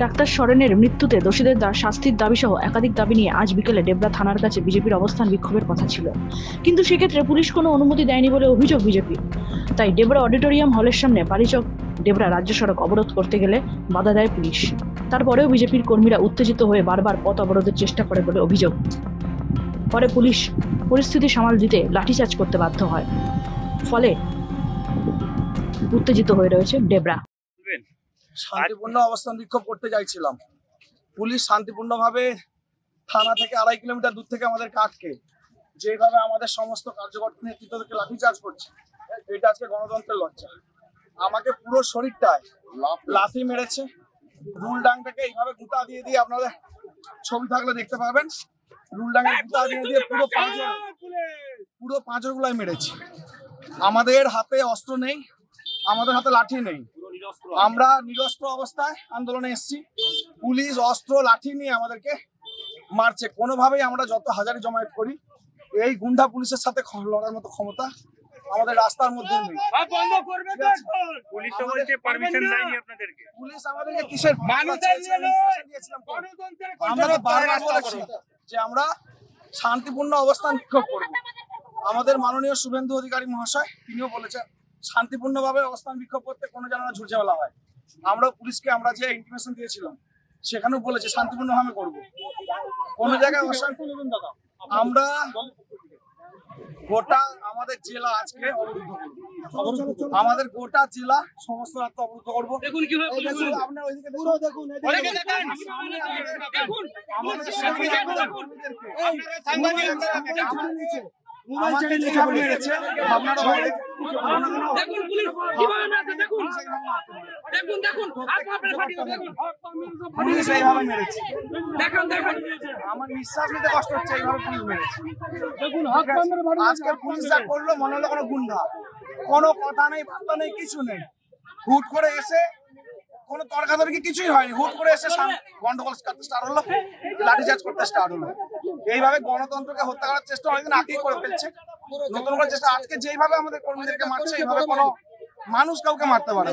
Doctor সরেনের মৃত্যুতে দোষীদের শাস্তির দাবি সহ একাধিক দাবি নিয়ে আজ বিকেলে ডেবরা থানার কাছে বিজেপির অবস্থান বিক্ষোভের কথা ছিল। কিন্তু সেক্ষেত্রে পুলিশ কোনো অনুমতি দেয়নি বলে অভিযোগ বিজেপি তাই ডেবরা অডিটোরিয়াম হলের সামনে বালিচক ডেবরা রাজ্য সড়ক অবরোধ করতে গেলে বাধা দেয় পুলিশ। তারপরেও বিজেপির কর্মীরা উত্তেজিত হয়ে বারবার পথ অবরোধের চেষ্টা করে বলে অভিযোগ। পরে পুলিশ পরিস্থিতি সামাল দিতে লাঠিচার্জ করতে বাধ্য হয়। ফলে উত্তেজিত হয়ে রয়েছে ডেবরা শান্তিপূর্ণ অবস্থান বিক্ষোভ করতে চাইছিলাম পুলিশ শান্তিপূর্ণভাবে থানা থেকে আড়াই কিলোমিটার দূর থেকে আমাদের আটকে যেভাবে আমাদের সমস্ত কার্যকর্তা নেতৃত্ব থেকে লাঠিচার্জ করছে এটা আজকে গণতন্ত্রের লজ্জা। আমাকে পুরো শরীরটায় লাথি মেরেছে। রুল ডাংটাকে এইভাবে গুতা দিয়ে দিয়ে আপনাদের ছবি থাকলে দেখতে পাবেন। রুল ডাঙে গুতা দিয়ে দিয়ে পুরো পাঁচর পুরো পাঁচর গুলাই মেরেছে। আমাদের হাতে অস্ত্র নেই আমাদের হাতে লাঠি নেই। আমরা নিরস্ত্র অবস্থায় আন্দোলনে এসেছি। পুলিশ অস্ত্র লাঠি নিয়ে আমাদেরকে মারছে। কোনোভাবেই আমরা যত হাজারি জমায়েত করি এই গুন্ডা পুলিশের সাথে লড়ার মতো ক্ষমতা আমাদের রাস্তার মধ্যে নেই। পুলিশ তো বলছে পারমিশন দেয়নি আপনাদেরকে। পুলিশ আমাদেরকে কিসের আমরা বারবার বলেছি যে আমরা শান্তিপূর্ণ অবস্থান বিক্ষোভ করব। আমাদের মাননীয় শুভেন্দু অধিকারী মহাশয় তিনিও বলেছেন শান্তিপূর্ণভাবে অবস্থান বিক্ষোভ করতে কোনো যেন না ঝুটঝামেলা হয়। আমরা পুলিশকে আমরা যে ইনফরমেশন দিয়েছিলাম সেখানেও বলেছে শান্তিপূর্ণভাবে করব। কোনো জায়গায় অশান্তি আমরা গোটা আমাদের জেলা আজকে অবরুদ্ধ করব। আমাদের গোটা জেলা সমস্ত রাস্তা অবরুদ্ধ করব। দেখুন আপনার ওইদিকে পুরো আমাদের- আমাকে যেভাবে মেরেছে, ভাবনাটা বাইরে। দেখুন পুলিশ কীভাবে মেরেছে দেখুন দেখুন দেখুন হাত পা পেরে ফাটিয়ে দেখুন পুলিশ এইভাবে মেরেছে। দেখুন দেখুন আমার নিঃশ্বাস নিতে কষ্ট হচ্ছে এইভাবে পুলিশ মেরেছে দেখুন আজকে পুলিশ যা করল মনে হলো কোনো গুন্ডা কোনো কথা নেই বার্তা নেই কিছু নেই হুট করে এসে কোনো তর্কাতর্কি কিছুই হয়নি হুট করে এসে গন্ডগোল করতে স্টার্ট হলো লাঠিচার্জ করতে স্টার্ট হলো এইভাবে গণতন্ত্রকে হত্যা করার চেষ্টা অনেকদিন আগেই করে ফেলছে। নতুন করে চেষ্টা আজকে যেইভাবে আমাদের কর্মীদেরকে মারছে এইভাবে কোনো মানুষ কাউকে মারতে পারে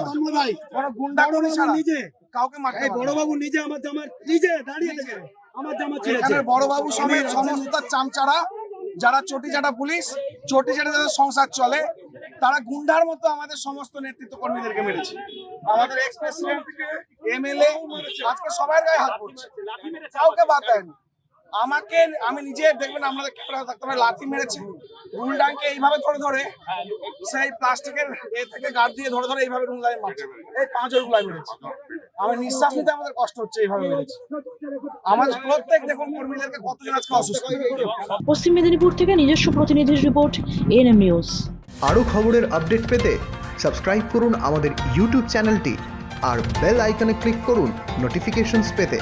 কোনো গুন্ডা কোনো ছাড়া নিজে। কাউকে মারতে বড় বাবু নিজে আমার জামার নিজে দাঁড়িয়ে থেকে। আমার জামা ছেড়েছে বড় বাবু সমেত সমস্ত চামচারা যারা চটি চাটা পুলিশ চটি চাটা যাদের সংসার চলে তারা গুন্ডার মতো আমাদের সমস্ত নেতৃত্ব কর্মীদেরকে মেরেছে। আমাদের এক্স প্রেসিডেন্ট এমএলএ আজকে সবার গায়ে হাত পড়ছে। কাউকে বাদ দেয়নি। আমাকে আমি নিজে দেখবেন আমাদের ক্যামেরা থাকতে পারে লাথি মেরেছে। রুলডাঙ্কে এইভাবে ধরে ধরে সেই প্লাস্টিকের এ থেকে গার্ড দিয়ে ধরে ধরে এইভাবে রুল লাইন মারছে। এই পাঁচ রুলাই মেরেছে। আমি নিঃশ্বাস নিতে আমাদের কষ্ট হচ্ছে এইভাবে মেরেছে। আমাদের প্রত্যেক দেখুন কর্মীদেরকে কতজন আজকে অসুস্থ পশ্চিম মেদিনীপুর থেকে নিজস্ব প্রতিনিধির রিপোর্ট এএনএম নিউজ আরও খবরের আপডেট পেতে সাবস্ক্রাইব করুন আমাদের ইউটিউব চ্যানেলটি আর বেল আইকনে ক্লিক করুন নোটিফিকেশনস পেতে।